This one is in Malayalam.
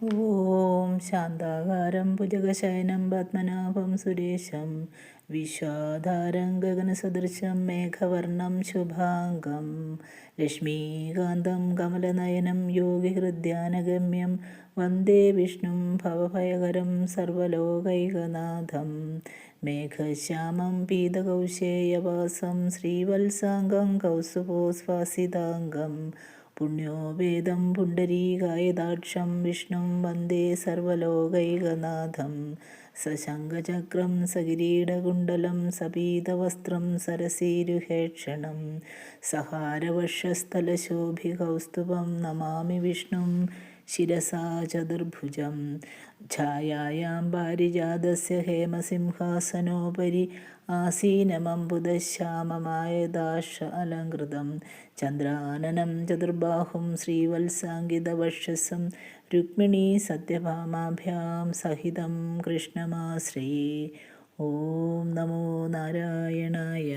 ഓം ശാന്താകാരം ഭുജഗശയനം പത്മനാഭം സുരേശം വിശ്വാധാരം ഗഗനസദൃശം മേഘവർണം ശുഭാംഗം ലക്ഷ്മീകാന്തം കമലനയനം യോഗിഹൃദ്യാനഗമ്യം വന്ദേ വിഷ്ണും ഭവഭയകരം സർവലോകൈകനാഥം മേഘശ്യാമം പീതകൗശേയവാസം ശ്രീവത്സാംഗം കൗസുഭോസ്വാസിതാംഗം പുണ്യോവേദം പുണ്ടരീകായദാക്ഷം വിഷ്ണും വന്ദേ സർവലോകൈകനാഥം. സശങ്കചക്രം സകിരീടകുണ്ടലം സപീതവസ്ത്രം സരസീരുഹേക്ഷണം. സഹാരവക്ഷസ്ഥലശോഭികൗസ്തുഭം നമാമി വിഷ്ണും ശിരസാ ചതുർഭുജം. ഛായായാം പാരിജാതസ്യ ഹേമസിംഹാസനോപരി ആസീനമംബുദശ്യാമമായ ദാശ അലങ്കൃതം ചന്ദ്രാനനം ചതുർബാഹും ശ്രീവത്സാങ്കിതവക്ഷസം രുക്മിണീ സത്യഭാമാഭ്യാം സഹിതം കൃഷ്ണമാശ്രയേ. ഓം നമോ നാരായണായ